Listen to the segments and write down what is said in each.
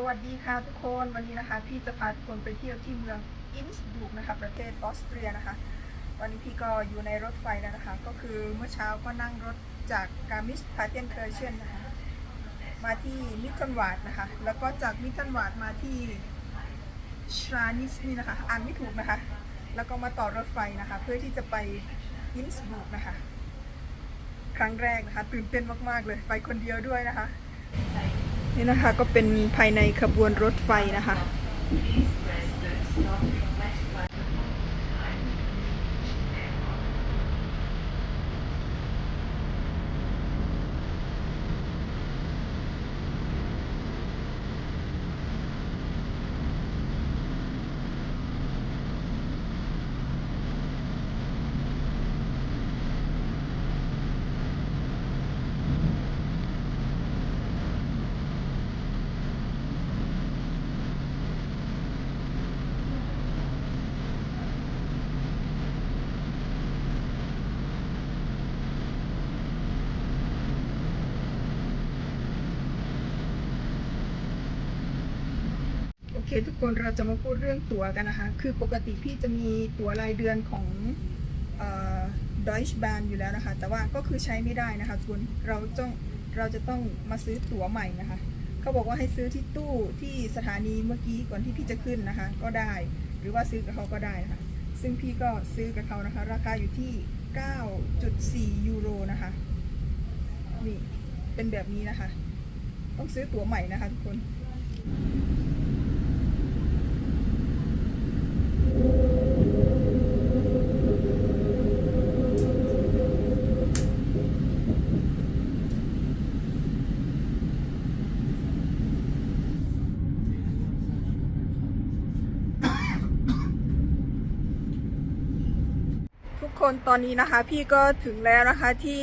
สวัสดีค่ะทุกคนวันนี้นะคะ พี่จะพาทุกคนไปเที่ยวที่เมืองอินสบรูกนะคะ ประเทศออสเตรียนะคะ วันนี้พี่ก็อยู่ในรถไฟแล้วนะคะ ก็คือเมื่อเช้าก็นั่งรถจากกามิสพาเทนเคอร์เชนนะคะมาที่มิทเทนวาดนะคะ แล้วก็จากมิทเทนวาดมาที่ชรานิสนี่นะคะอ่านไม่ถูกนะคะ แล้วก็มาต่อรถไฟนะคะ เพื่อที่จะไปอินสบรูกนะคะ ครั้งแรกนะคะ ตื่นเต้นมากๆเลย ไปคนเดียวด้วยนะคะ นี่นะคะก็เป็นภายในขบวนรถไฟนะคะ โอ เคทุกคนเราจะมาพูดเรื่องตั๋วกันนะคะ คือปกติพี่จะมีตั๋วรายเดือนของเอ่อ Deutsche Bahn อยู่แล้วนะคะ แต่ว่าก็คือใช้ไม่ได้นะคะคุณเราต้องเราจะต้องมาซื้อตั๋วใหม่นะคะ เขาบอกว่าให้ซื้อที่ตู้ที่สถานีเมื่อกี้ก่อนที่พี่จะขึ้นนะคะ ก็ได้ หรือว่าซื้อกับเขาก็ได้นะคะ ซึ่งพี่ก็ซื้อกับเขานะคะ ราคาอยู่ที่ 9.4 ยูโรนะคะ นี่ เป็นแบบนี้นะคะ ต้องซื้อตั๋วใหม่นะคะทุกคน ทุก คนตอนนี้นะคะ พี่ก็ถึงแล้วนะคะที่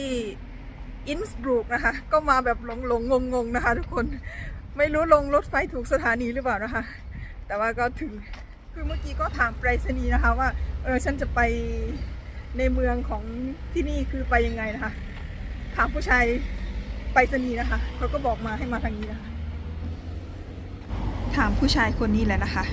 อินสบรูกนะคะ ก็มาแบบหลงหลงงงงนะคะ ทุกคนไม่รู้ลงรถไฟถูกสถานีหรือเปล่านะคะ แต่ว่าก็ถึงคือเมื่อกี้ก็ถามไปรษณีย์นะคะว่าเออฉันจะไปในเมืองของที่นี่คือไปยังไงนะคะถามผู้ชายไปรษณีย์นะคะเขาก็บอกมาให้มาทางนี้นะคะ ถามผู้ชายคนนี้แหละนะคะ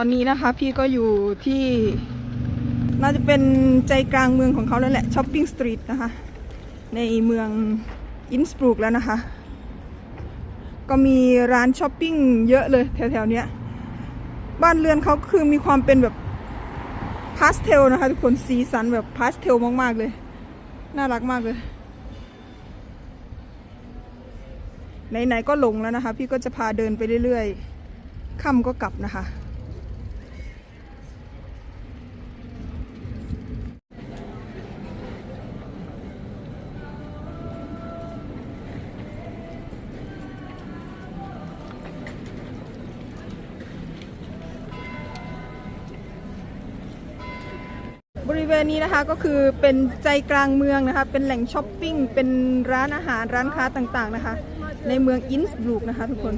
อนนี้นะคะ พี่ก็อยู่ที่น่าจะเป็นใจกลางเมืองของเขาแล้วแหละช้อปปิ้งสตรีทนะคะ ในเมืองอินสบรูกแล้วนะคะ ก็มีร้านช้อปปิ้งเยอะเลยแถวๆเนี้ยบ้านเรือนเขาคือมีความเป็นแบบพาสเทลนะคะทุกคนสีสันแบบพาสเทลมากๆเลย น่ารักมากเลยไหนๆก็หลงแล้วนะคะ พี่ก็จะพาเดินไปเรื่อยๆค่ำก็กลับนะคะ เวณนี้นะคะก็คือเป็นใจกลางเมืองนะคะ เป็นแหล่งช้อปปิ้ง เป็นร้านอาหารร้านค้าต่างๆนะคะ ในเมืองอินสบรูกนะคะทุกคน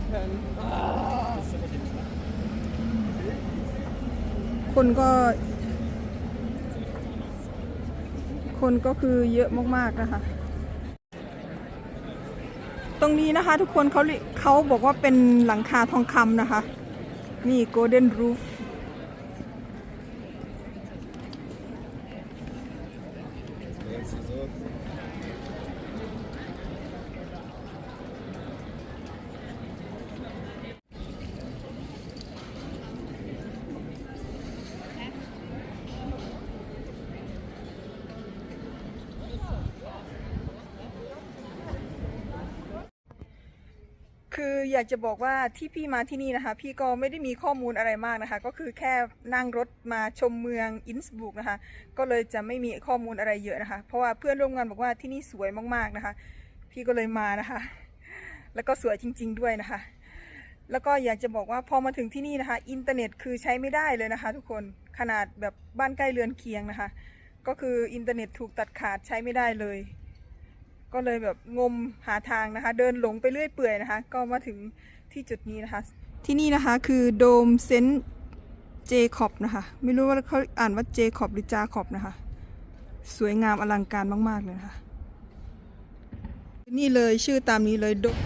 คนก็ คนก็คือเยอะมากๆนะคะ ตรงนี้นะคะทุกคนเขาเขาบอกว่าเป็นหลังคาทองคำนะคะ นี่ golden roof อยากจะบอกว่าที่พี่มาที่นี่นะคะ พี่ก็ไม่ได้มีข้อมูลอะไรมากนะคะ ก็คือแค่นั่งรถมาชมเมืองอินสบรูกนะคะ ก็เลยจะไม่มีข้อมูลอะไรเยอะนะคะ เพราะว่าเพื่อนร่วมงานบอกว่าที่นี่สวยมากๆนะคะ พี่ก็เลยมานะคะ แล้วก็สวยจริง ๆ ด้วยนะคะ แล้วก็อยากจะบอกว่าพอมาถึงที่นี่นะคะ อินเทอร์เน็ตคือใช้ไม่ได้เลยนะคะ ทุกคนขนาดแบบบ้านใกล้เรือนเคียงนะคะ ก็คืออินเทอร์เน็ตถูกตัดขาดใช้ไม่ได้เลย ก็เลยแบบงมหาทางนะคะ เดินหลงไปเรื่อยเปื่อยนะคะ ก็มาถึงที่จุดนี้นะคะ ที่นี่นะคะคือโดมเซนต์เจคอบนะคะ ไม่รู้ว่าเขาอ่านว่าเจคอบหรือจาคอบนะคะ สวยงามอลังการมาก ๆ เลยนะคะนี่เลยชื่อตามนี้เลยโดม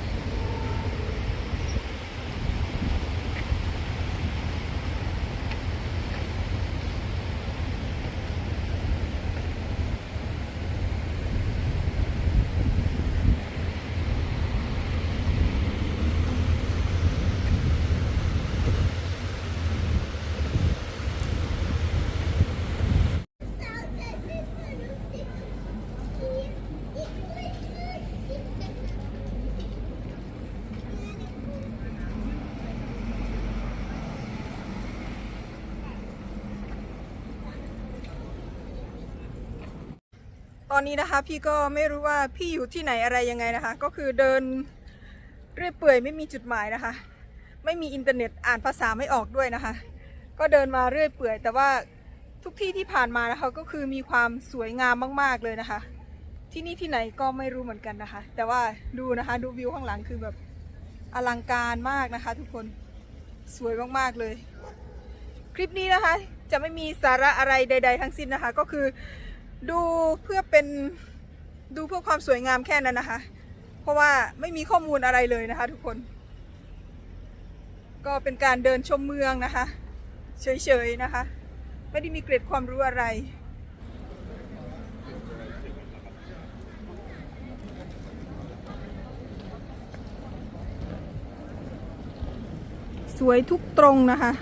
อนนี้นะคะ พี่ก็ไม่รู้ว่าพี่อยู่ที่ไหนอะไรยังไงนะคะ ก็คือเดินเรื่อยเปื่อยไม่มีจุดหมายนะคะ ไม่มีอินเทอร์เน็ตอ่านภาษาไม่ออกด้วยนะคะ ก็เดินมาเรื่อยเปื่อย แต่ว่าทุกที่ที่ผ่านมานะคะก็คือมีความสวยงามมาก ๆเลยนะคะ ที่นี่ที่ไหนก็ไม่รู้เหมือนกันนะคะ แต่ว่าดูนะคะดูวิวข้างหลังคือแบบอลังการมากนะคะ ทุกคนสวยมากๆเลย คลิปนี้นะคะจะไม่มีสาระอะไรใด ๆ ทั้งสิ้นนะคะ ก็คือ ดูเพื่อเป็นดูเพื่อความสวยงามแค่นั้นนะคะ เพราะว่าไม่มีข้อมูลอะไรเลยนะคะ ทุกคน ก็เป็นการเดินชมเมืองนะคะ เฉยๆนะคะ ไม่ได้มีเกร็ดความรู้อะไรสวยทุกตรงนะคะ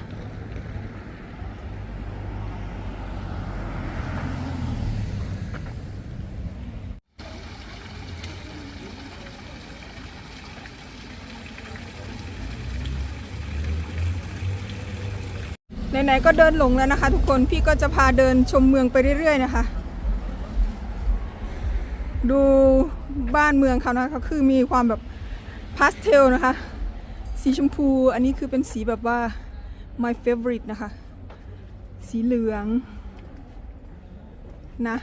ไหนๆก็เดินหลงแล้วนะคะ ทุกคนพี่ก็จะพาเดินชมเมืองไปเรื่อยๆนะคะ ดูบ้านเมืองเขานะคะคือมีความแบบพาสเทลนะคะ สีชมพูอันนี้คือเป็นสีแบบว่า my favorite นะคะ สีเหลืองนะ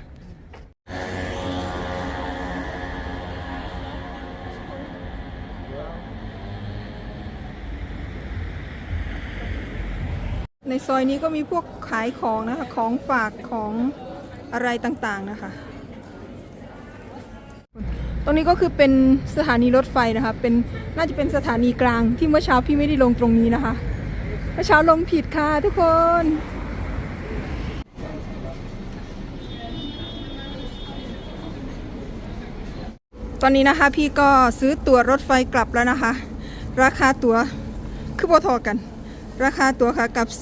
ในซอยนี้ก็มีพวกขายของนะคะ ของฝากของอะไรต่างๆนะคะ ตรงนี้ก็คือเป็นสถานีรถไฟนะคะ เป็นน่าจะเป็นสถานีกลางที่เมื่อเช้าพี่ไม่ได้ลงตรงนี้นะคะ เมื่อเช้าลงผิดค่ะทุกคนตอนนี้นะคะพี่ก็ซื้อตั๋วรถไฟกลับแล้วนะคะ ราคาตั๋วคือพอทอกัน ราคาตั๋วค่ะกับ 10.70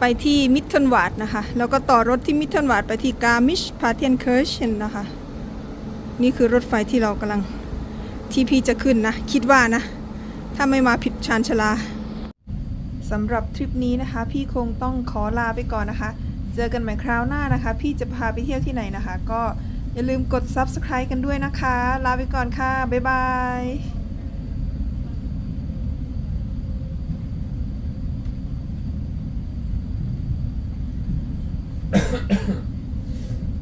ไปที่มิทเทนวาดนะคะ แล้วก็ต่อรถที่มิทเทนวาดไปที่กามิชพาเทียนเคิร์ชนนะคะ นี่คือรถไฟที่เรากำลังที่พี่จะขึ้นนะ คิดว่านะ ถ้าไม่มาผิดชานชาลาสำหรับทริปนี้นะคะ พี่คงต้องขอลาไปก่อนนะคะ เจอกันใหม่คราวหน้านะคะ พี่จะพาไปเที่ยวที่ไหนนะคะ ก็อย่าลืมกด subscribe กันด้วยนะคะ ลาไปก่อนค่ะ บ๊ายบาย